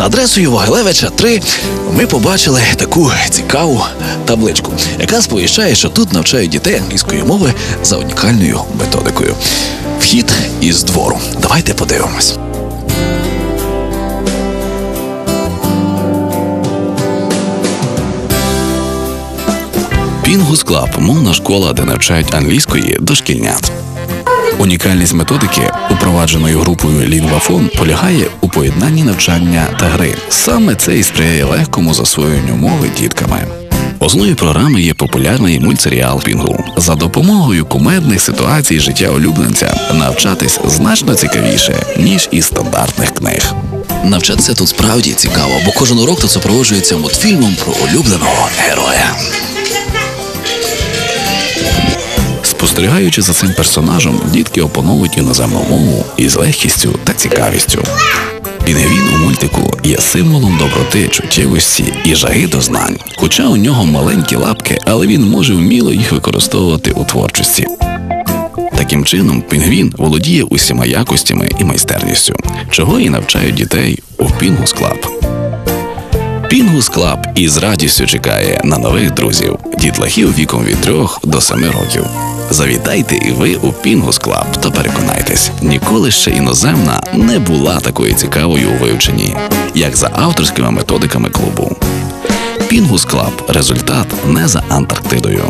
За адресою Вогелевича 3 ми побачили таку цікаву табличку, яка сповіщає, що тут навчають дітей англійської мови за унікальною методикою. Вхід із двору. Давайте подивимось. Пінгус Клаб мовна школа, де навчають англійської дошкільнят. Унікальність методики, упровадженої групою Лінгвафон, полягає у поєднанні навчання та гри. Саме це і сприяє легкому засвоєнню мови дітками. Основою програми є популярний мультсеріал Пінгу. За допомогою кумедних ситуацій життя улюбленця навчатись значно цікавіше, ніж із стандартних книг. Навчатися тут справді цікаво, бо кожен урок тут супроводжується мультфільмом про улюбленого героя. Спостерігаючи за цим персонажем, дітки опановують іноземну мову із легкістю та цікавістю. Пінгвін у мультику є символом доброти, чуттєвості і жаги до знань. Хоча у нього маленькі лапки, але він може вміло їх використовувати у творчості. Таким чином, пінгвін володіє усіма якостями і майстерністю, чого і навчають дітей у Пінгус Клаб. Пінгус Клаб із радістю чекає на нових друзів, дітлахів віком від 3 до 7 років. Завітайте і ви у Пінгус Клаб та переконайтесь, ніколи ще іноземна не була такою цікавою у вивченні, як за авторськими методиками клубу. Пінгус Клаб результат не за Антарктидою.